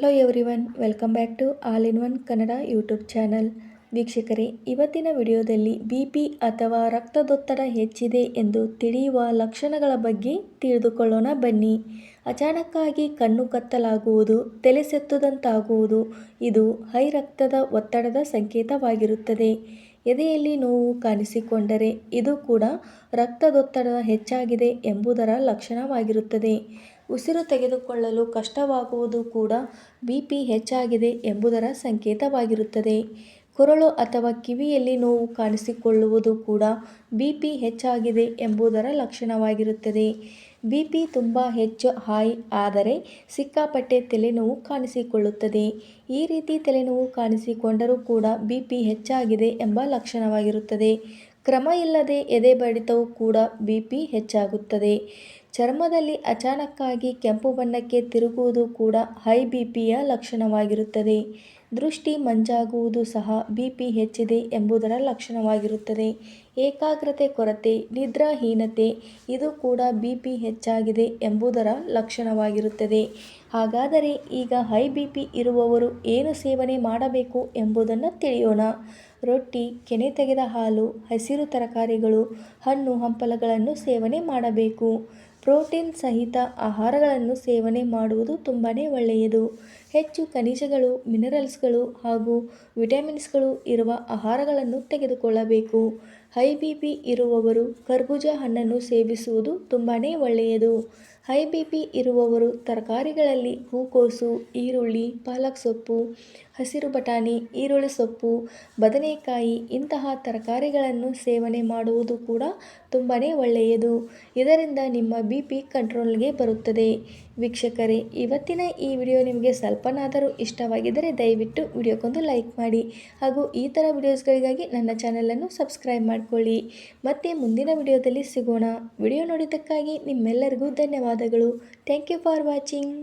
Hello everyone welcome back to all in one Kannada YouTube channel ವೀಕ್ಷಕರೇ, ಇವತ್ತಿನ ವಿಡಿಯೋದಲ್ಲಿ B P ಅಥವಾ ರಕ್ತದೊತ್ತಡ ಹೆಚ್ಚಿದೆ ಎಂದು ತಿಳಿಯುವ ಲಕ್ಷಣಗಳ ಬಗ್ಗೆ ತಿಳಿದುಕೊಳ್ಳೋಣ ಬನ್ನಿ. ಅಚಾನಕ್ಕಾಗಿ ಕಣ್ಣು ಕತ್ತಲಾಗುವುದು ತಲೆಸೆತ್ತದಂತಾಗುವುದು ಇದು ಹೈ ರಕ್ತದ ಒತ್ತಡದ ಸಂಕೇತವಾಗಿರುತ್ತದೆ. ಎದೆಯಲ್ಲಿ ನೋವು ಕಾಣಿಸಿಕೊಂಡರೆ ಇದು ಕೂಡ ರಕ್ತದೊತ್ತಡ ಹೆಚ್ಚಾಗಿದೆ ಎಂಬುದರ ಲಕ್ಷಣವಾಗಿರುತ್ತದೆ. ಉಸಿರು ತೆಗೆದುಕೊಳ್ಳಲು ಕಷ್ಟವಾಗುವುದು ಕೂಡ ಬಿ ಪಿ ಹೆಚ್ಚಾಗಿದೆ ಎಂಬುದರ ಸಂಕೇತವಾಗಿರುತ್ತದೆ. ಕೊರಳು ಅಥವಾ ಕಿವಿಯಲ್ಲಿ ನೋವು ಕಾಣಿಸಿಕೊಳ್ಳುವುದು ಕೂಡ ಬಿ ಪಿ ಹೆಚ್ಚಾಗಿದೆ ಎಂಬುದರ ಲಕ್ಷಣವಾಗಿರುತ್ತದೆ. ಬಿ ಪಿ ತುಂಬ ಹೆಚ್ಚು ಹೈ ಆದರೆ ಸಿಕ್ಕಾಪಟ್ಟೆ ತಲೆನೋವು ಕಾಣಿಸಿಕೊಳ್ಳುತ್ತದೆ. ಈ ರೀತಿ ತಲೆನೋವು ಕಾಣಿಸಿಕೊಂಡರೂ ಕೂಡ ಬಿ ಪಿ ಹೆಚ್ಚಾಗಿದೆ ಎಂಬ ಲಕ್ಷಣವಾಗಿರುತ್ತದೆ. ಕ್ರಮ ಇಲ್ಲದೆ ಎದೆ ಬಡಿತವು ಕೂಡ ಬಿ ಪಿ ಹೆಚ್ಚಾಗುತ್ತದೆ. ಚರ್ಮದಲ್ಲಿ ಅಚಾನಕ್ಕಾಗಿ ಕೆಂಪು ಬಣ್ಣಕ್ಕೆ ತಿರುಗುವುದು ಕೂಡ ಹೈ ಬಿ ಪಿಯ ಲಕ್ಷಣವಾಗಿರುತ್ತದೆ. ದೃಷ್ಟಿ ಮಂಜಾಗುವುದು ಸಹ ಬಿ ಪಿ ಹೆಚ್ಚಿದೆ ಎಂಬುದರ ಲಕ್ಷಣವಾಗಿರುತ್ತದೆ. ಏಕಾಗ್ರತೆ, ಕೊರತೆ, ನಿದ್ರಾಹೀನತೆ, ಇದು ಕೂಡ ಬಿ ಪಿ ಹೆಚ್ಚಾಗಿದೆ ಎಂಬುದರ ಲಕ್ಷಣವಾಗಿರುತ್ತದೆ. ಹಾಗಾದರೆ ಈಗ ಹೈ ಬಿ ಪಿ ಇರುವವರು ಏನು ಸೇವನೆ ಮಾಡಬೇಕು ಎಂಬುದನ್ನು ತಿಳಿಯೋಣ. ರೊಟ್ಟಿ, ಕೆನೆ ತೆಗೆದ ಹಾಲು, ಹಸಿರು ತರಕಾರಿಗಳು, ಹಣ್ಣು ಹಂಪಲಗಳನ್ನು ಸೇವನೆ ಮಾಡಬೇಕು. ಪ್ರೋಟೀನ್ ಸಹಿತ ಆಹಾರಗಳನ್ನು ಸೇವನೆ ಮಾಡುವುದು ತುಂಬಾ ಒಳ್ಳೆಯದು. ಹೆಚ್ಚು ಖನಿಜಗಳು ಮಿನರಲ್ಸ್ಗಳು ಹಾಗೂ ವಿಟಮಿನ್ಸ್ಗಳು ಇರುವ ಆಹಾರಗಳನ್ನು ತೆಗೆದುಕೊಳ್ಳಬೇಕು. ಹೈ ಬಿ ಪಿ ಇರುವವರು ಕರ್ಬೂಜ ಹಣ್ಣನ್ನು ಸೇವಿಸುವುದು ತುಂಬಾ ಒಳ್ಳೆಯದು. ಹೈ ಬಿ ಪಿ ಇರುವವರು ತರಕಾರಿಗಳಲ್ಲಿ ಹೂಕೋಸು, ಈರುಳ್ಳಿ, ಪಾಲಕ್ ಸೊಪ್ಪು, ಹಸಿರು ಬಟಾಣಿ, ಈರುಳ್ಳಿ ಸೊಪ್ಪು, ಬದನೆಕಾಯಿ ಇಂತಹ ತರಕಾರಿಗಳನ್ನು ಸೇವನೆ ಮಾಡುವುದು ಕೂಡ ತುಂಬಾ ಒಳ್ಳೆಯದು. ಇದರಿಂದ ನಿಮ್ಮ ಬಿ ಪಿ ಕಂಟ್ರೋಲ್ಗೆ ಬರುತ್ತದೆ. ವೀಕ್ಷಕರೇ, ಇವತ್ತಿನ ಈ ವಿಡಿಯೋ ನಿಮಗೆ ಸ್ವಲ್ಪನಾದರೂ ಇಷ್ಟವಾಗಿದ್ದರೆ ದಯವಿಟ್ಟು ವಿಡಿಯೋಕ್ಕೊಂದು ಲೈಕ್ ಮಾಡಿ ಹಾಗೂ ಈ ಥರ ವಿಡಿಯೋಸ್ಗಳಿಗಾಗಿ ನನ್ನ ಚಾನಲನ್ನು ಸಬ್ಸ್ಕ್ರೈಬ್ ಮಾಡಿಕೊಳ್ಳಿ. ಮತ್ತೆ ಮುಂದಿನ ವಿಡಿಯೋದಲ್ಲಿ ಸಿಗೋಣ. ವಿಡಿಯೋ ನೋಡಿದ್ದಕ್ಕಾಗಿ ನಿಮ್ಮೆಲ್ಲರಿಗೂ ಧನ್ಯವಾದಗಳು. Thank you for watching